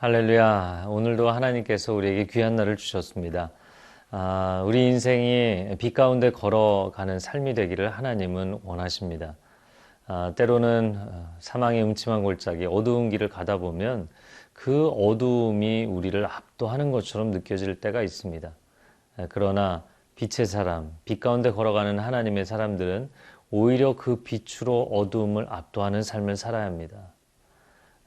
할렐루야. 오늘도 하나님께서 우리에게 귀한 날을 주셨습니다. 아, 우리 인생이 빛 가운데 걸어가는 삶이 되기를 하나님은 원하십니다. 아, 때로는 어, 사망의 음침한 골짜기, 어두운 길을 가다 보면 그 어두움이 우리를 압도하는 것처럼 느껴질 때가 있습니다. 아, 그러나 빛의 사람, 빛 가운데 걸어가는 하나님의 사람들은 오히려 그 빛으로 어두움을 압도하는 삶을 살아야 합니다.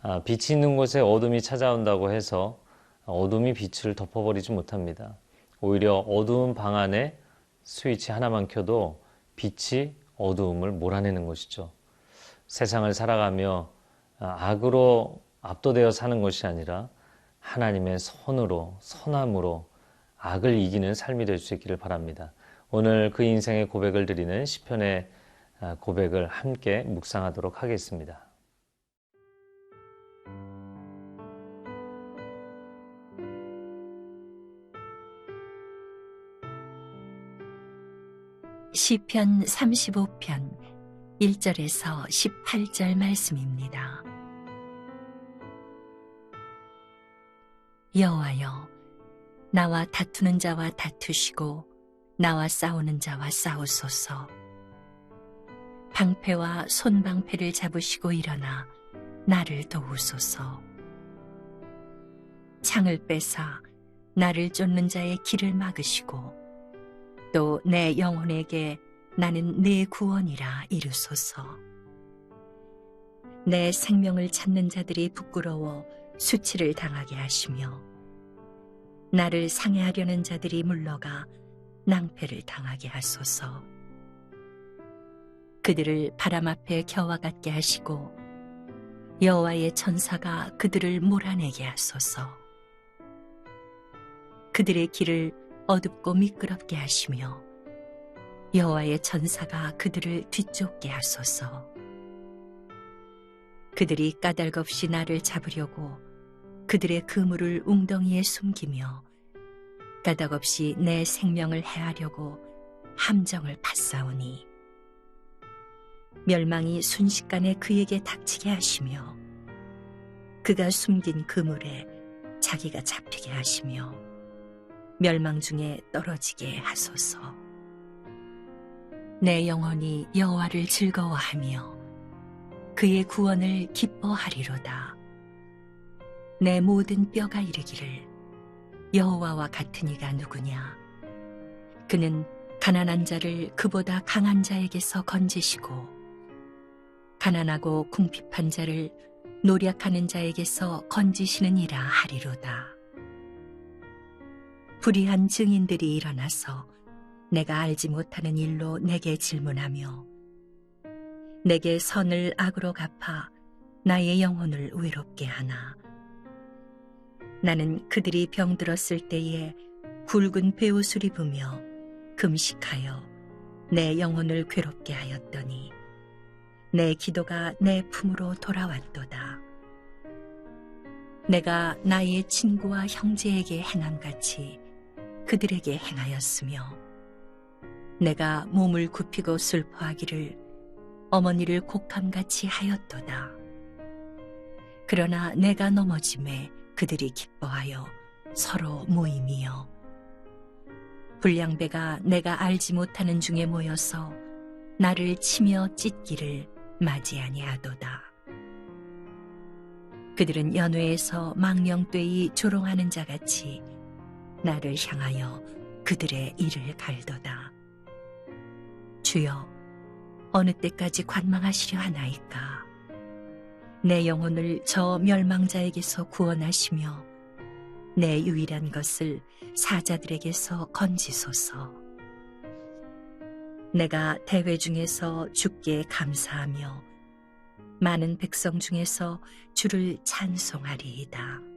아, 빛이 있는 곳에 어둠이 찾아온다고 해서 어둠이 빛을 덮어버리지 못합니다. 오히려 어두운 방 안에 스위치 하나만 켜도 빛이 어두움을 몰아내는 것이죠. 세상을 살아가며 아, 악으로 압도되어 사는 것이 아니라 하나님의 선으로, 선함으로 악을 이기는 삶이 될 수 있기를 바랍니다. 오늘 그 인생의 고백을 드리는 시편의 아, 고백을 함께 묵상하도록 하겠습니다. 시편 35편 1절에서 18절 말씀입니다. 여호와여 나와 다투는 자와 다투시고 나와 싸우는 자와 싸우소서 방패와 손방패를 잡으시고 일어나 나를 도우소서 창을 빼사 나를 쫓는 자의 길을 막으시고 또 내 영혼에게 나는 내 구원이라 이르소서. 내 생명을 찾는 자들이 부끄러워 수치를 당하게 하시며 나를 상해하려는 자들이 물러가 낭패를 당하게 하소서. 그들을 바람 앞에 겨와 같게 하시고 여호와의 천사가 그들을 몰아내게 하소서. 그들의 길을 어둡고 미끄럽게 하시며 여호와의 천사가 그들을 뒤쫓게 하소서. 그들이 까닭없이 나를 잡으려고 그들의 그물을 웅덩이에 숨기며 까닭없이 내 생명을 해하려고 함정을 파싸우니 멸망이 순식간에 그에게 닥치게 하시며 그가 숨긴 그물에 자기가 잡히게 하시며 멸망 중에 떨어지게 하소서. 내 영혼이 여호와를 즐거워하며 그의 구원을 기뻐하리로다. 내 모든 뼈가 이르기를 여호와와 같은 이가 누구냐? 그는 가난한 자를 그보다 강한 자에게서 건지시고 가난하고 궁핍한 자를 노력하는 자에게서 건지시느니라 하리로다. 불의한 증인들이 일어나서 내가 알지 못하는 일로 내게 질문하며 내게 선을 악으로 갚아 나의 영혼을 외롭게 하나. 나는 그들이 병들었을 때에 굵은 베옷을 입으며 금식하여 내 영혼을 괴롭게 하였더니 내 기도가 내 품으로 돌아왔도다. 내가 나의 친구와 형제에게 행함같이 그들에게 행하였으며 내가 몸을 굽히고 슬퍼하기를 어머니를 곡함같이 하였도다. 그러나 내가 넘어짐에 그들이 기뻐하여 서로 모임이여 불량배가 내가 알지 못하는 중에 모여서 나를 치며 찢기를 맞이 아니하도다. 그들은 연회에서 망령되이 조롱하는 자같이 나를 향하여 그들의 일을 갈도다. 주여, 어느 때까지 관망하시려 하나이까? 내 영혼을 저 멸망자에게서 구원하시며 내 유일한 것을 사자들에게서 건지소서. 내가 대회 중에서 주께 감사하며 많은 백성 중에서 주를 찬송하리이다.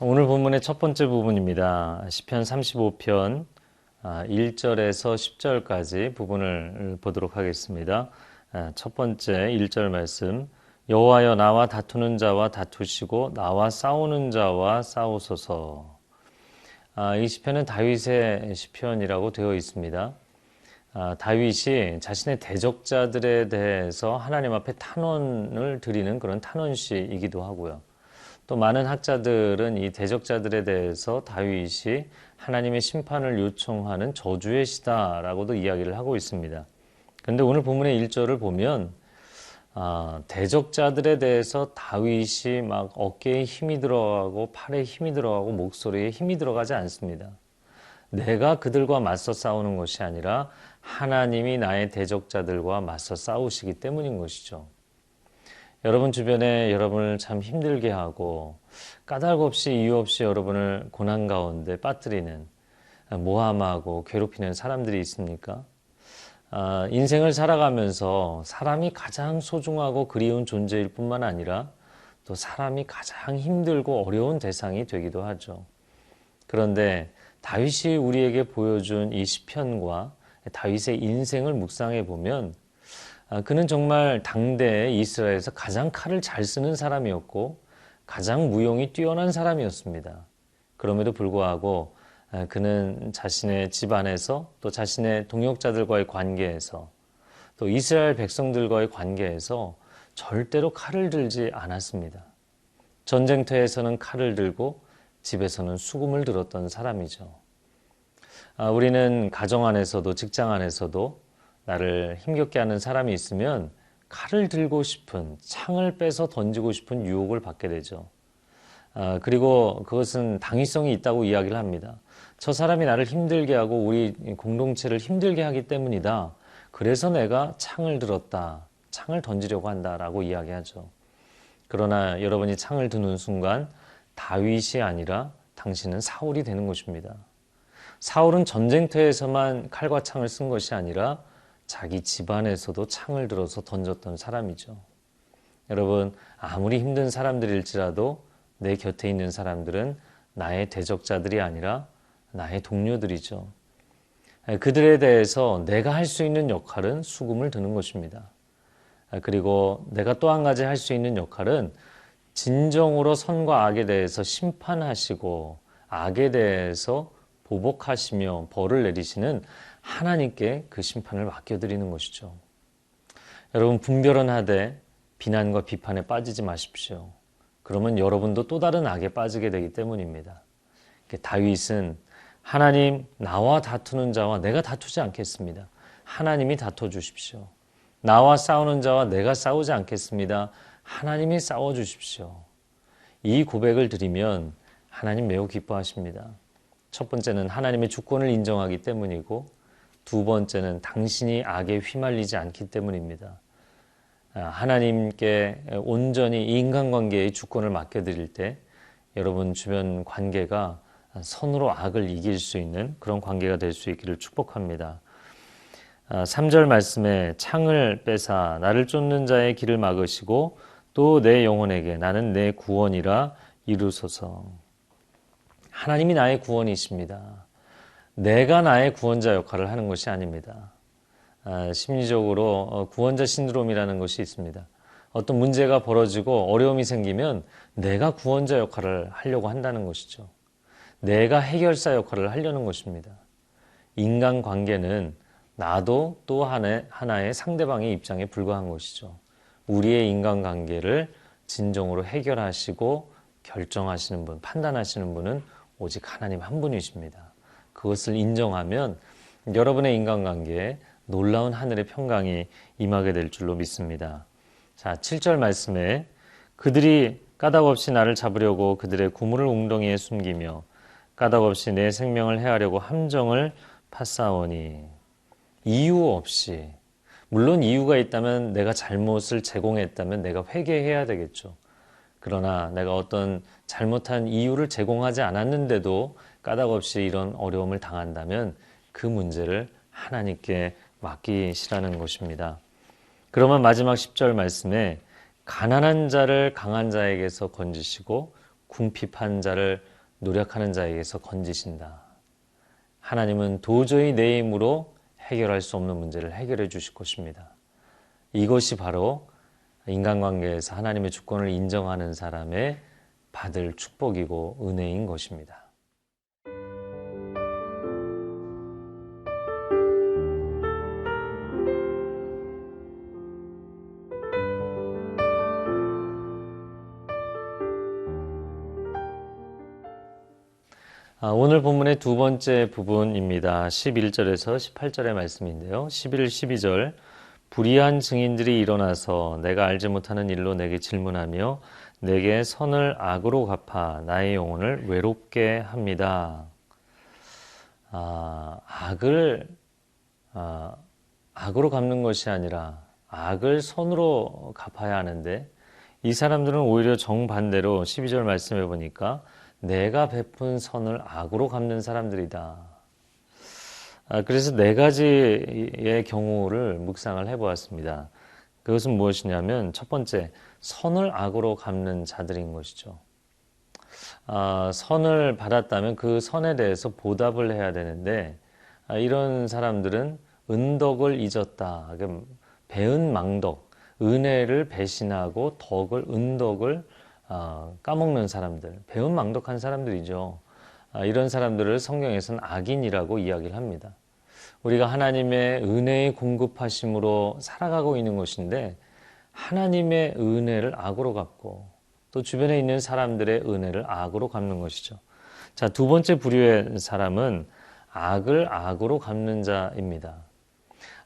오늘 본문의 첫 번째 부분입니다. 시편 35편 1절에서 10절까지 부분을 보도록 하겠습니다. 아, 첫 번째 1절 말씀 여호와여 나와 다투는 자와 다투시고 나와 싸우는 자와 싸우소서. 아, 이 시편은 다윗의 시편이라고 되어 있습니다. 아, 다윗이 자신의 대적자들에 대해서 하나님 앞에 탄원을 드리는 그런 탄원시이기도 하고요. 또 많은 학자들은 이 대적자들에 대해서 다윗이 하나님의 심판을 요청하는 저주의 시다라고도 이야기를 하고 있습니다. 근데 오늘 본문의 1절을 보면 아, 대적자들에 대해서 다윗이 막 어깨에 힘이 들어가고 팔에 힘이 들어가고 목소리에 힘이 들어가지 않습니다. 내가 그들과 맞서 싸우는 것이 아니라 하나님이 나의 대적자들과 맞서 싸우시기 때문인 것이죠. 여러분 주변에 여러분을 참 힘들게 하고 까닭 없이 이유 없이 여러분을 고난 가운데 빠뜨리는 모함하고 괴롭히는 사람들이 있습니까? 아, 인생을 살아가면서 사람이 가장 소중하고 그리운 존재일 뿐만 아니라 또 사람이 가장 힘들고 어려운 대상이 되기도 하죠. 그런데 다윗이 우리에게 보여준 이 시편과 다윗의 인생을 묵상해 보면 아, 그는 정말 당대 이스라엘에서 가장 칼을 잘 쓰는 사람이었고 가장 무용이 뛰어난 사람이었습니다. 그럼에도 불구하고 아, 그는 자신의 집안에서 또 자신의 동역자들과의 관계에서 또 이스라엘 백성들과의 관계에서 절대로 칼을 들지 않았습니다. 전쟁터에서는 칼을 들고 집에서는 수금을 들었던 사람이죠. 아, 우리는 가정 안에서도 직장 안에서도 나를 힘겹게 하는 사람이 있으면 칼을 들고 싶은 창을 빼서 던지고 싶은 유혹을 받게 되죠. 아, 그리고 그것은 당위성이 있다고 이야기를 합니다. 저 사람이 나를 힘들게 하고 우리 공동체를 힘들게 하기 때문이다. 그래서 내가 창을 들었다. 창을 던지려고 한다라고 이야기하죠. 그러나 여러분이 창을 드는 순간 다윗이 아니라 당신은 사울이 되는 것입니다. 사울은 전쟁터에서만 칼과 창을 쓴 것이 아니라 자기 집안에서도 창을 들어서 던졌던 사람이죠. 여러분, 아무리 힘든 사람들일지라도 내 곁에 있는 사람들은 나의 대적자들이 아니라 나의 동료들이죠. 그들에 대해서 내가 할 수 있는 역할은 수금을 드는 것입니다. 그리고 내가 또 한 가지 할 수 있는 역할은 진정으로 선과 악에 대해서 심판하시고 악에 대해서 보복하시며 벌을 내리시는 하나님께 그 심판을 맡겨드리는 것이죠. 여러분 분별은 하되 비난과 비판에 빠지지 마십시오. 그러면 여러분도 또 다른 악에 빠지게 되기 때문입니다. 다윗은 하나님 나와 다투는 자와 내가 다투지 않겠습니다. 하나님이 다퉈 주십시오. 나와 싸우는 자와 내가 싸우지 않겠습니다. 하나님이 싸워 주십시오. 이 고백을 드리면 하나님 매우 기뻐하십니다. 첫 번째는 하나님의 주권을 인정하기 때문이고 두 번째는 당신이 악에 휘말리지 않기 때문입니다. 아, 하나님께 온전히 인간관계의 주권을 맡겨드릴 때 여러분 주변 관계가 선으로 악을 이길 수 있는 그런 관계가 될 수 있기를 축복합니다. 3절 아, 말씀에 창을 빼사 나를 쫓는 자의 길을 막으시고 또 내 영혼에게 나는 내 구원이라 이루소서. 하나님이 나의 구원이십니다. 내가 나의 구원자 역할을 하는 것이 아닙니다. 아, 심리적으로 어, 구원자 신드롬이라는 것이 있습니다. 어떤 문제가 벌어지고 어려움이 생기면 내가 구원자 역할을 하려고 한다는 것이죠. 내가 해결사 역할을 하려는 것입니다. 인간 관계는 나도 또 하나의 상대방의 입장에 불과한 것이죠. 우리의 인간 관계를 진정으로 해결하시고 결정하시는 분, 판단하시는 분은 오직 하나님 한 분이십니다. 그것을 인정하면 여러분의 인간관계에 놀라운 하늘의 평강이 임하게 될 줄로 믿습니다. 자, 7절 말씀에 그들이 까닭없이 나를 잡으려고 그들의 구물을 웅덩이에 숨기며 까닭없이 내 생명을 해하려고 함정을 파싸오니 이유 없이 물론 이유가 있다면 내가 잘못을 제공했다면 내가 회개해야 되겠죠. 그러나 내가 어떤 잘못한 이유를 제공하지 않았는데도 까닭 없이 이런 어려움을 당한다면 그 문제를 하나님께 맡기시라는 것입니다. 그러면 마지막 10절 말씀에 가난한 자를 강한 자에게서 건지시고 궁핍한 자를 노력하는 자에게서 건지신다. 하나님은 도저히 내 힘으로 해결할 수 없는 문제를 해결해 주실 것입니다. 이것이 바로 인간관계에서 하나님의 주권을 인정하는 사람의 받을 축복이고 은혜인 것입니다. 오늘 본문의 두 번째 부분입니다. 11절에서 18절의 말씀인데요. 11, 12절. 불의한 증인들이 일어나서 내가 알지 못하는 일로 내게 질문하며 내게 선을 악으로 갚아 나의 영혼을 외롭게 합니다. 아, 악을 아, 악으로 갚는 것이 아니라 악을 선으로 갚아야 하는데 이 사람들은 오히려 정반대로 12절 말씀해 보니까 내가 베푼 선을 악으로 갚는 사람들이다. 아, 그래서 네 가지의 경우를 묵상을 해보았습니다. 그것은 무엇이냐면 첫 번째, 선을 악으로 갚는 자들인 것이죠. 아, 선을 받았다면 그 선에 대해서 보답을 해야 되는데 아, 이런 사람들은 은덕을 잊었다. 배은 망덕, 은혜를 배신하고 덕을 은덕을 어, 까먹는 사람들, 배은 망덕한 사람들이죠. 아, 이런 사람들을 성경에서는 악인이라고 이야기를 합니다. 우리가 하나님의 은혜의 공급하심으로 살아가고 있는 것인데 하나님의 은혜를 악으로 갚고 또 주변에 있는 사람들의 은혜를 악으로 갚는 것이죠. 자, 두 번째 부류의 사람은 악을 악으로 갚는 자입니다.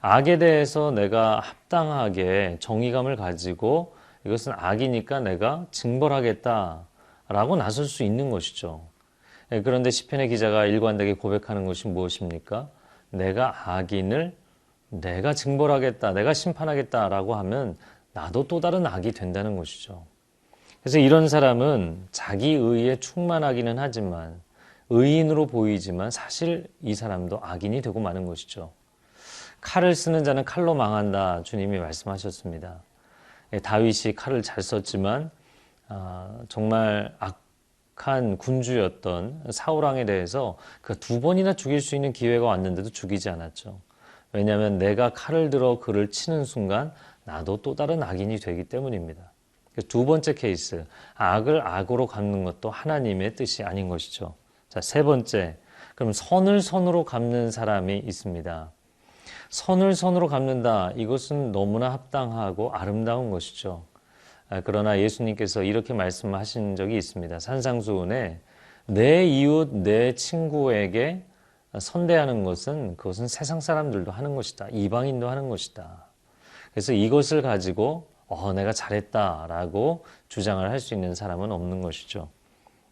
악에 대해서 내가 합당하게 정의감을 가지고 이것은 악이니까 내가 징벌하겠다라고 나설 수 있는 것이죠. 예, 그런데 시편의 기자가 일관되게 고백하는 것이 무엇입니까? 내가 악인을 내가 징벌하겠다, 내가 심판하겠다라고 하면 나도 또 다른 악이 된다는 것이죠. 그래서 이런 사람은 자기 의에 충만하기는 하지만 의인으로 보이지만 사실 이 사람도 악인이 되고 마는 것이죠. 칼을 쓰는 자는 칼로 망한다. 주님이 말씀하셨습니다. 예, 다윗이 칼을 잘 썼지만 아, 정말 악한 군주였던 사울 왕에 대해서 그 두 번이나 죽일 수 있는 기회가 왔는데도 죽이지 않았죠. 왜냐하면 내가 칼을 들어 그를 치는 순간 나도 또 다른 악인이 되기 때문입니다. 두 번째 케이스, 악을 악으로 갚는 것도 하나님의 뜻이 아닌 것이죠. 자, 세 번째, 그럼 선을 선으로 갚는 사람이 있습니다. 선을 선으로 갚는다. 이것은 너무나 합당하고 아름다운 것이죠. 아, 그러나 예수님께서 이렇게 말씀하신 적이 있습니다. 산상수훈에 내 이웃, 내 친구에게 선대하는 것은 그것은 세상 사람들도 하는 것이다. 이방인도 하는 것이다. 그래서 이것을 가지고 어, 내가 잘했다라고 주장을 할 수 있는 사람은 없는 것이죠.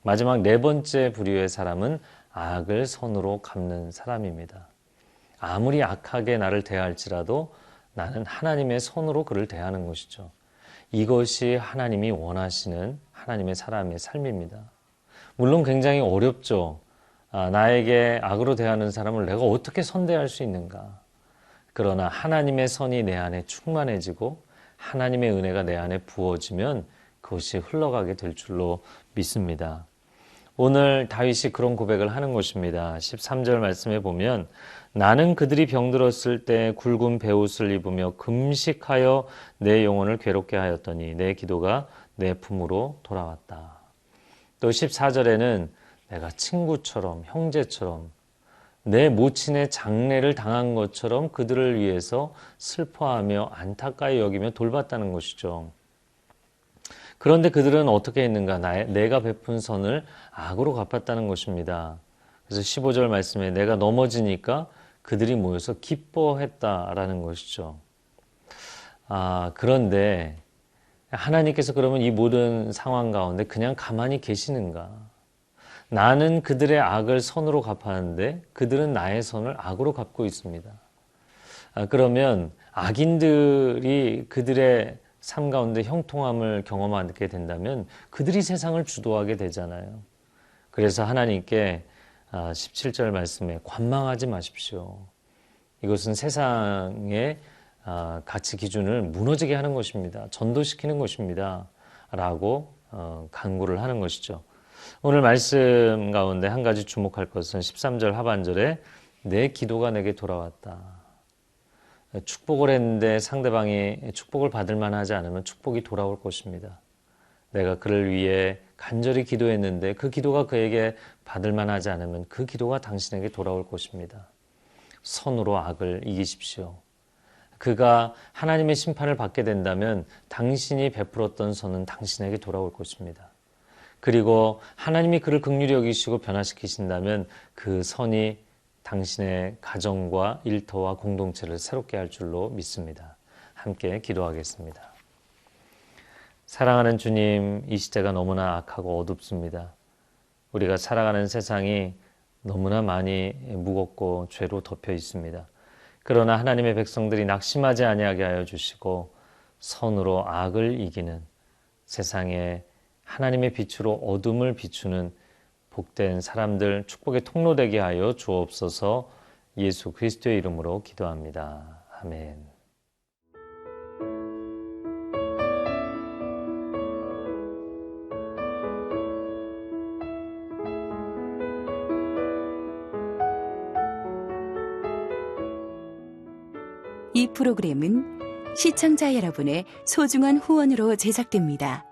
마지막 네 번째 부류의 사람은 악을 선으로 갚는 사람입니다. 아무리 악하게 나를 대할지라도 나는 하나님의 손으로 그를 대하는 것이죠. 이것이 하나님이 원하시는 하나님의 사람의 삶입니다. 물론 굉장히 어렵죠. 아, 나에게 악으로 대하는 사람을 내가 어떻게 선대할 수 있는가. 그러나 하나님의 선이 내 안에 충만해지고 하나님의 은혜가 내 안에 부어지면 그것이 흘러가게 될 줄로 믿습니다. 오늘 다윗이 그런 고백을 하는 것입니다. 13절 말씀에 보면 나는 그들이 병들었을 때 굵은 베옷을 입으며 금식하여 내 영혼을 괴롭게 하였더니 내 기도가 내 품으로 돌아왔다. 또 14절에는 내가 친구처럼 형제처럼 내 모친의 장례를 당한 것처럼 그들을 위해서 슬퍼하며 안타까이 여기며 돌봤다는 것이죠. 그런데 그들은 어떻게 했는가? 내가 베푼 선을 악으로 갚았다는 것입니다. 그래서 15절 말씀에 내가 넘어지니까 그들이 모여서 기뻐했다라는 것이죠. 아, 그런데 하나님께서 그러면 이 모든 상황 가운데 그냥 가만히 계시는가? 나는 그들의 악을 선으로 갚았는데 그들은 나의 선을 악으로 갚고 있습니다. 아, 그러면 악인들이 그들의 삶 가운데 형통함을 경험하게 된다면 그들이 세상을 주도하게 되잖아요. 그래서 하나님께 17절 아, 말씀에 관망하지 마십시오. 이것은 세상의 아, 가치 기준을 무너지게 하는 것입니다. 전도시키는 것입니다. 라고 어, 간구를 하는 것이죠. 오늘 말씀 가운데 한 가지 주목할 것은 13절 하반절에 내 기도가 내게 돌아왔다. 축복을 했는데 상대방이 축복을 받을 만하지 않으면 축복이 돌아올 것입니다. 내가 그를 위해 간절히 기도했는데 그 기도가 그에게 받을 만하지 않으면 그 기도가 당신에게 돌아올 것입니다. 선으로 악을 이기십시오. 그가 하나님의 심판을 받게 된다면 당신이 베풀었던 선은 당신에게 돌아올 것입니다. 그리고 하나님이 그를 극률히 여기시고 변화시키신다면 그 선이 당신의 가정과 일터와 공동체를 새롭게 할 줄로 믿습니다. 함께 기도하겠습니다. 사랑하는 주님, 이 시대가 너무나 악하고 어둡습니다. 우리가 살아가는 세상이 너무나 많이 무겁고 죄로 덮여 있습니다. 그러나 하나님의 백성들이 낙심하지 아니하게 하여 주시고 선으로 악을 이기는 세상에 하나님의 빛으로 어둠을 비추는 복된 사람들 축복의 통로 되게 하여 주옵소서 예수 그리스도의 이름으로 기도합니다. 아멘. 이 프로그램은 시청자 여러분의 소중한 후원으로 제작됩니다.